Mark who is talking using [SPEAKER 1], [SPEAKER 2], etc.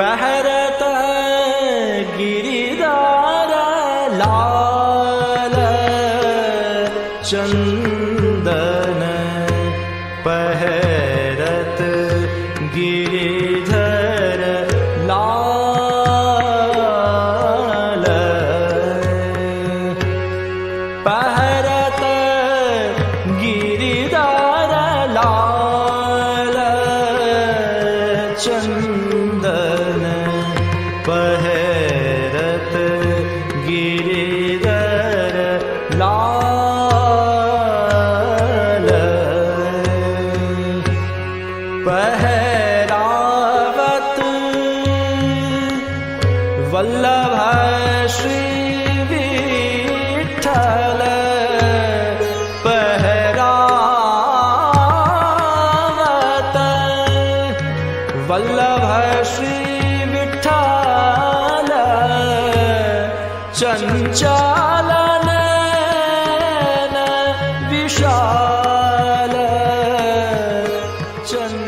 [SPEAKER 1] पहरत गिरिदार लाल चन्दन पहरत Giridhar लाल पहरत गिरिदार लाल चन्दन Sehrawat वल्लभ Shri Vitthal पहरावत वल्लभ Shri Vitthal चंचालन विशाल। चंद